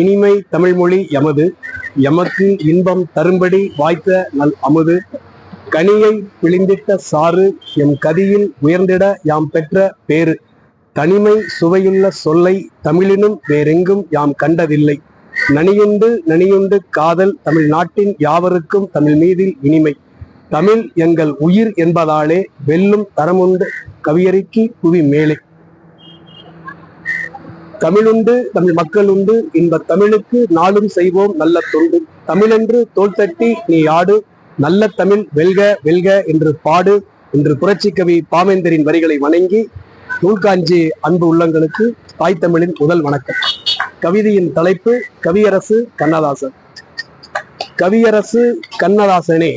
இனிமை தமிழ்மொழி எமது. எமக்கு இன்பம் தரும்படி வாய்த்த நல் அமுது. கனியை பிழிந்திட்ட சாறு எம் கதியில் உயர்ந்திட யாம் பெற்ற பேறு. தனிமை சுவையுள்ள சொல்லை தமிழினும் வேறெங்கும் யாம் கண்டதில்லை. நனியுண்டு நனியுண்டு காதல் தமிழ் நாட்டின் யாவருக்கும் தமிழ் மீதில் இனிமை. தமிழ் எங்கள் உயிர் என்பதாலே வெல்லும் தரமுண்டு கவியறிக்கு புவி மேலே தமிழுண்டு தமிழ் மக்கள் உண்டு இன்ப தமிழுக்கு நாளும் செய்வோம் நல்ல தொண்டு. தமிழென்று தோல் தட்டி நீ ஆடு நல்ல தமிழ் வெல்க வெல்க என்று பாடு என்று புரட்சி கவி பாவேந்தரின் வரிகளை வணங்கி நூல்காஞ்சி அன்பு உள்ளங்களுக்கு தாய் தமிழின் முதல் வணக்கம். கவிதையின் தலைப்பு கவியரசு கண்ணதாசன். கவியரசு கண்ணதாசனே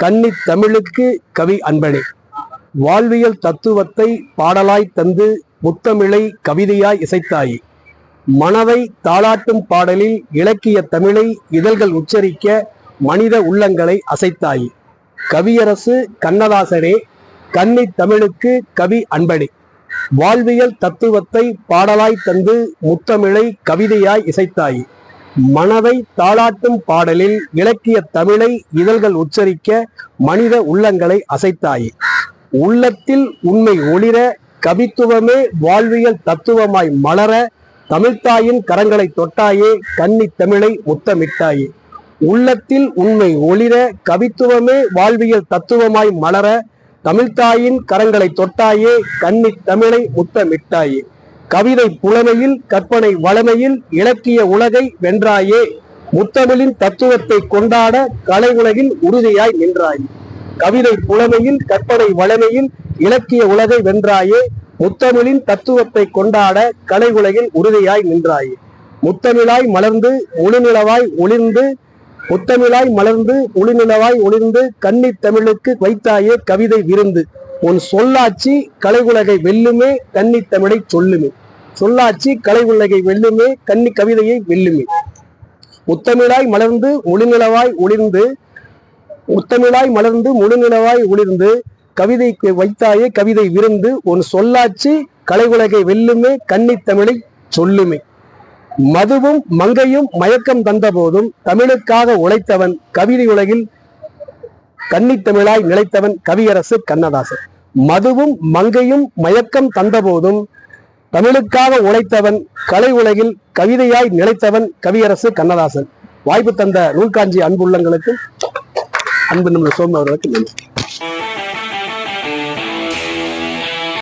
கன்னி தமிழுக்கு கவி அன்பனே. வாழ்வியல் தத்துவத்தை பாடலாய் தந்து முத்தமிழை கவிதையாய் இசைத்தாயி. மனதை தாளாட்டும் பாடலில் இலக்கிய தமிழை இதழ்கள் உச்சரிக்க மனித உள்ளங்களை அசைத்தாயி. கவியரசு கண்ணதாசனே கன்னி தமிழுக்கு கவி அன்படி வாழ்வியல் தத்துவத்தை பாடலாய் தந்து முத்தமிழை கவிதையாய் இசைத்தாயி. மனதை தாளாட்டும் பாடலில் இலக்கிய தமிழை இதழ்கள் உச்சரிக்க மனித உள்ளங்களை அசைத்தாயி. உள்ளத்தில் உண்மை ஒளிர கவித்துவமே வாழ்வியல் தத்துவமாய் மலர தமிழ்த்தாயின் கரங்களை தொட்டாயே கன்னி தமிழை முத்தமிட்டாயே. உள்ளத்தில் உண்மை ஒளிர கவித்துவமே வாழ்வியல் தத்துவமாய் மலர தமிழ்த்தாயின் கரங்களை தொட்டாயே கன்னி தமிழை முத்தமிட்டாயே. கவிதை புலமையில் கற்பனை வளமையில் இலக்கிய உலகை வென்றாயே முத்தமிழின் தத்துவத்தை கொண்டாட கலை உலகில் உறுதியாய் நின்றாயே. கவிதை புலமையில் கற்பனை வளமையில் இலக்கிய உலகை வென்றாயே முத்தமிழின் தத்துவத்தை கொண்டாட கலை உலகில் உறுதியாய் நின்றாயே. முத்தமிழாய் மலர்ந்து முழுநிலவாய் ஒளிர்ந்து முத்தமிழாய் மலர்ந்து முழுநிலவாய் ஒளிர்ந்து கன்னித் தமிழுக்கு வைத்தாயே கவிதை விருந்து. உன் சொல்லாட்சி கலைகுலகை வெல்லுமே கன்னி தமிழை சொல்லுமே. சொல்லாட்சி கலைகுலகை வெல்லுமே கன்னி கவிதையை வெல்லுமே. முத்தமிழாய் மலர்ந்து முழுநிலவாய் ஒளிர்ந்து முத்தமிழாய் மலர்ந்து முழுநிலவாய் ஒளிர்ந்து கவிதைக்கு வைத்தாயே கவிதை விருந்து உன் கலை உலகை வெல்லுமே கன்னித் தமிழை சொல்லுமே. மதுவும் மங்கையும் மயக்கம் தந்த போதும் தமிழுக்காக உழைத்தவன் கவிதை உலகில் கன்னித்தமிழாய் நிலைத்தவன் கவியரசு கண்ணதாசன். மதுவும் மங்கையும் மயக்கம் தந்த போதும் தமிழுக்காக உழைத்தவன் கலை உலகில் கவிதையாய் நிலைத்தவன் கவியரசு கண்ணதாசன். வாய்ப்பு தந்த நூல்காஞ்சி அன்புள்ளங்களுக்கு அன்பு நம்ம சோம அவர்களுக்கு நன்றி.